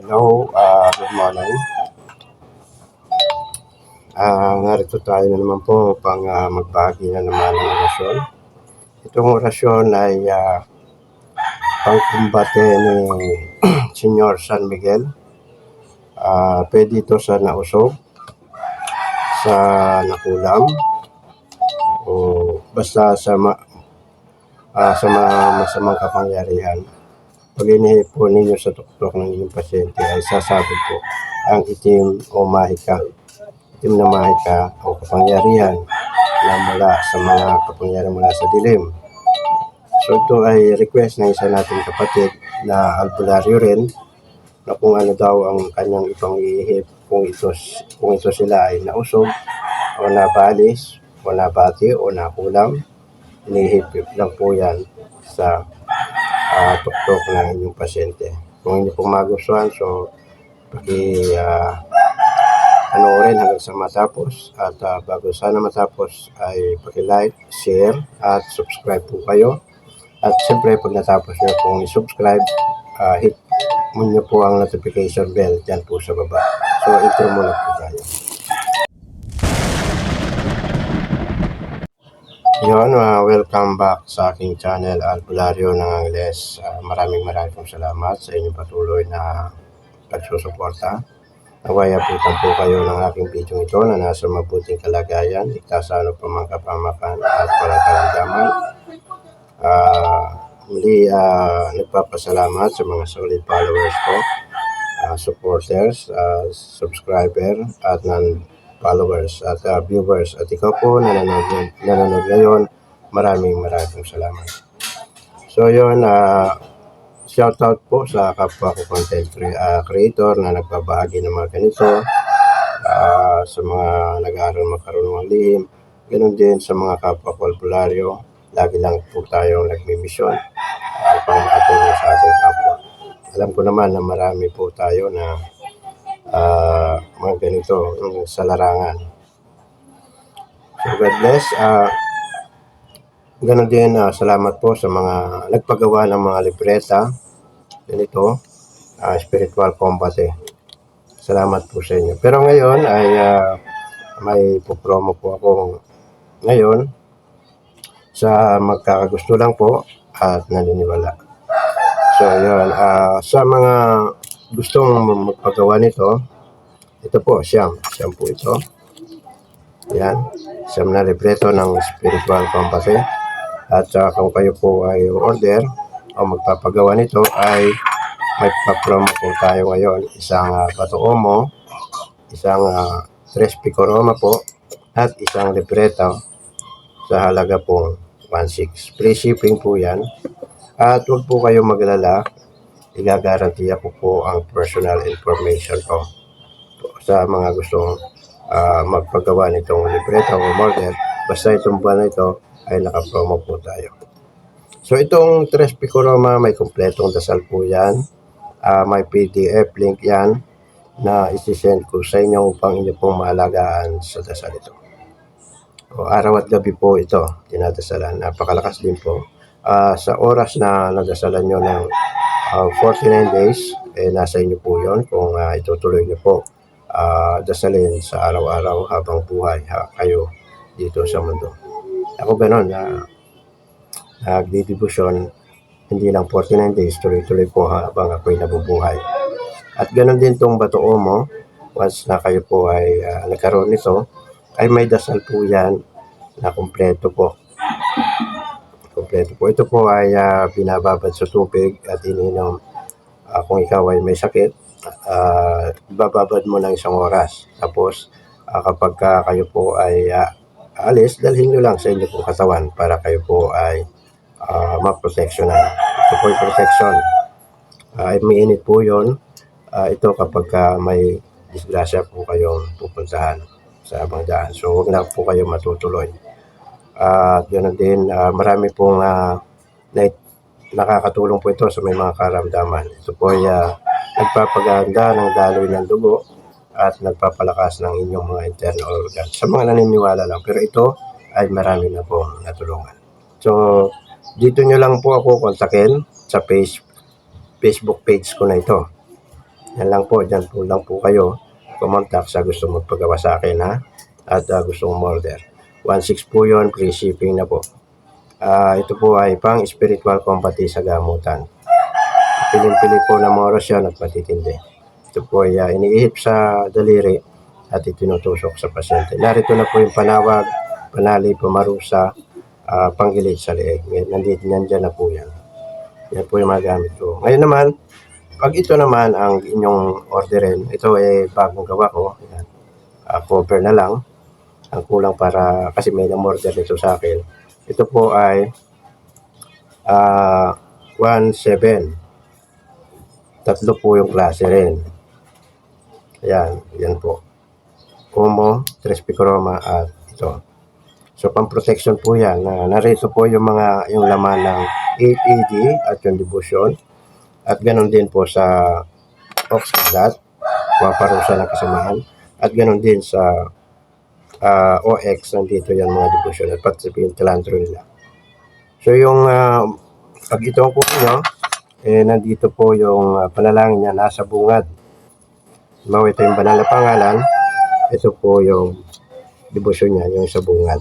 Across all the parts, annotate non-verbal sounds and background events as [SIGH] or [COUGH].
Hello, ah, good morning. Ah, narito tayo na naman po upang ah, magbahagi na naman ng orasyon. Itong orasyon ay ah, pangkumbate ni [CLEARS THROAT] Senyor San Miguel. Ah, pwede ito sa nausog, sa nakulam, o basta sa ma, ah, sa mga masamang kapangyarihan. Pag inihip po ninyo sa tuktok ng inyong pasyente ay sasabog po ang itim o mahika. Itim na mahika o kapangyarihan na mula sa mga kapangyarihan mula sa dilim. So ito ay request ng isa nating kapatid na albularyo rin na kung ano daw ang kanyang ipang ihip kung ito, kung ito sila ay nausog o nabalis o nabati o nakulam. Inihip lang po yan sa uh, tuktok ng inyong pasyente. Kung hindi po magustuhan, so paki uh, panoorin hanggang sa matapos at uh, bago sana matapos ay paki-like, share at subscribe po kayo. At siyempre pag natapos nyo pong i-subscribe, uh, hit mo nyo po ang notification bell dyan po sa baba. So intro muna po tayo. Yun, uh, welcome back sa aking channel Albularyo ng Angles. Uh, maraming maraming salamat sa inyong patuloy na pagsusuporta. Nawaya putan po kayo ng aking video ito na nasa mabuting kalagayan, ligtas sa ano pa mga kapamakan at walang karamdaman. Uh, muli, uh, nagpapasalamat sa mga solid followers ko, uh, supporters, uh, subscriber at non followers at uh, viewers at ikaw po na nanonood, nanonood ngayon, maraming maraming salamat. So yun, uh, shout out po sa kapwa ko content uh, creator na nagbabahagi ng mga ganito, uh, sa mga nag-aaral makarunong lihim, ganun din sa mga kapwa ko lagi lang po tayong nagmimisyon upang makatulong sa ating kapwa. Alam ko naman na marami po tayo na uh, mga ganito yung sa larangan. So God bless. Uh, ganun din, uh, salamat po sa mga nagpagawa ng mga libreta. Ganito, uh, spiritual combat eh. Salamat po sa inyo. Pero ngayon ay uh, may promo po ako ngayon sa magkakagusto lang po at naniniwala. So, yun. Uh, sa mga gustong magpagawa nito, ito po, siyam. Siyam po ito. Yan. Siyam na libreto ng spiritual compass. At uh, kung kayo po ay order o magpapagawa nito ay may pa-promo po tayo ngayon. Isang uh, bato omo, isang uh, tres picoroma po, at isang libreto sa halaga po 1.6. Free shipping po yan. At huwag po kayo maglala igagarantiya ko po ang personal information ko sa mga gustong uh, magpagawa nitong libreto o model. Basta itong buwan na ito ay nakapromo po tayo. So itong Tres Picoroma may kompletong dasal po yan. Uh, may PDF link yan na isi-send ko sa inyo upang inyo pong maalagaan sa dasal ito. O, araw at gabi po ito, tinadasalan. Napakalakas din po. Uh, sa oras na nadasalan nyo ng uh, 49 days, eh, nasa inyo po yon kung uh, itutuloy nyo po uh, dasalin sa araw-araw habang buhay ha, kayo dito sa mundo. Ako ganon na uh, nagdidibusyon, hindi lang 49 days, tuloy-tuloy po habang ako'y nabubuhay. At ganon din tong bato mo, once na kayo po ay uh, nagkaroon nito, ay may dasal po yan na kumpleto po kompleto po. Ito po ay uh, binababad sa tubig at ininom uh, kung ikaw ay may sakit, uh, bababad mo ng isang oras. Tapos uh, kapag uh, kayo po ay uh, alis, dalhin nyo lang sa inyo pong katawan para kayo po ay uh, maproteksyonan. Ito po yung protection. Uh, may init po yun. Uh, ito kapag uh, may disgrasya po kayong pupuntahan sa mga daan. So, huwag na po kayo matutuloy. At uh, ganoon din, uh, marami pong uh, na, nakakatulong po ito sa may mga karamdaman. Ito po ay uh, nagpapaganda ng daloy ng dugo at nagpapalakas ng inyong mga internal organs. Sa mga naniniwala lang. Pero ito ay marami na po natulungan. So, dito nyo lang po ako kontakin sa page, Facebook page ko na ito. Yan lang po, dyan po lang po kayo kumontak sa gusto magpagawa sa akin ha at uh, gusto mong order. 1.6 po yun, free shipping na po. Ah, ito po ay pang spiritual compati sa gamutan. Piling-pili po ng mga orasyon at matitindi. Ito po ay ah, iniihip sa daliri at itinutusok sa pasyente. Narito na po yung panawag, panali, pamarusa, ah, panggilit sa leeg. Nandito, nandyan na po yan. Yan po yung mga gamit ko. Ngayon naman, pag ito naman ang inyong orderin, ito ay bagong gawa ko. Yan. Ah, cover na lang. Ang kulang para, kasi may order nito sa akin. Ito po ay ah 1.7. Tatlo po yung klase rin. Ayan, yan po. Kumo, Tres Picroma at ito. So, pang protection po yan. Na, narito po yung mga, yung laman ng 8AD at yung devotion. At ganun din po sa Oxford, paparusa ng kasamahan. At ganun din sa ah, OX, nandito yan mga devotion. At pati yung tilantro nila. So, yung ah, pag ito po nyo, eh, nandito po yung ah, panalangin niya nasa bungad. Mau ito yung banal na pangalan. Ito po yung devotion niya, yung sa bungad.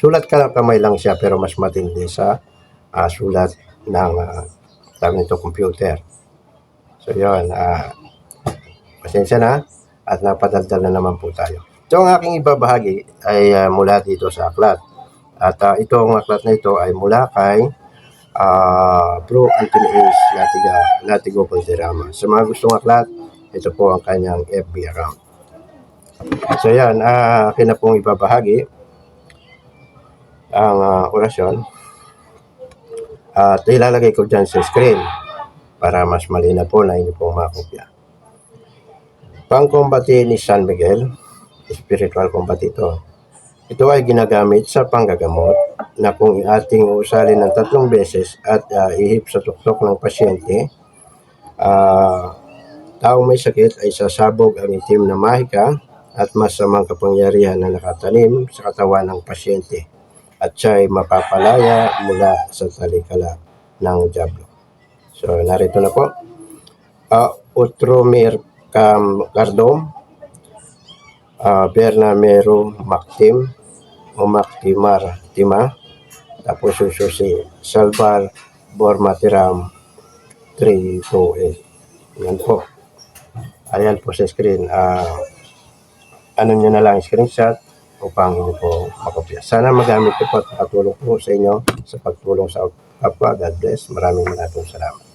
Sulat ka lang kamay lang siya pero mas matindi sa ah, sulat ng uh, tawag nito computer. So yun, ah pasensya na at napadaldal na naman po tayo. So ang aking ibabahagi ay ah, mula dito sa aklat. At ah, ito ang aklat na ito ay mula kay ah Bro Anthony Ace Latiga, Latigo Ponterama. Sa mga gustong aklat, ito po ang kanyang FB account. So yan, ah akin na pong ibabahagi ang ah, orasyon. At ilalagay ko dyan sa screen para mas malina po na inyo pong makopya. Pangkombati ni San Miguel, spiritual combat ito. Ito ay ginagamit sa panggagamot na kung ating usalin ng tatlong beses at ah, ihip sa tuktok ng pasyente, ah taong may sakit ay sasabog ang itim na mahika at masamang kapangyarihan na nakatanim sa katawan ng pasyente at siya ay mapapalaya mula sa talikala ng Diablo. So, narito na po. Uh, Utromir Cam Cardom, uh, Bernamero Maktim, o Maktimar Tima, tapos sususi Salvar Bormatiram 328. Yan po. Ayan po sa screen. Ah, ano nyo na lang screenshot upang inyo po makopya. Sana magamit ko po at makatulong po sa inyo sa pagtulong sa kapwa. God bless. Maraming maraming salamat.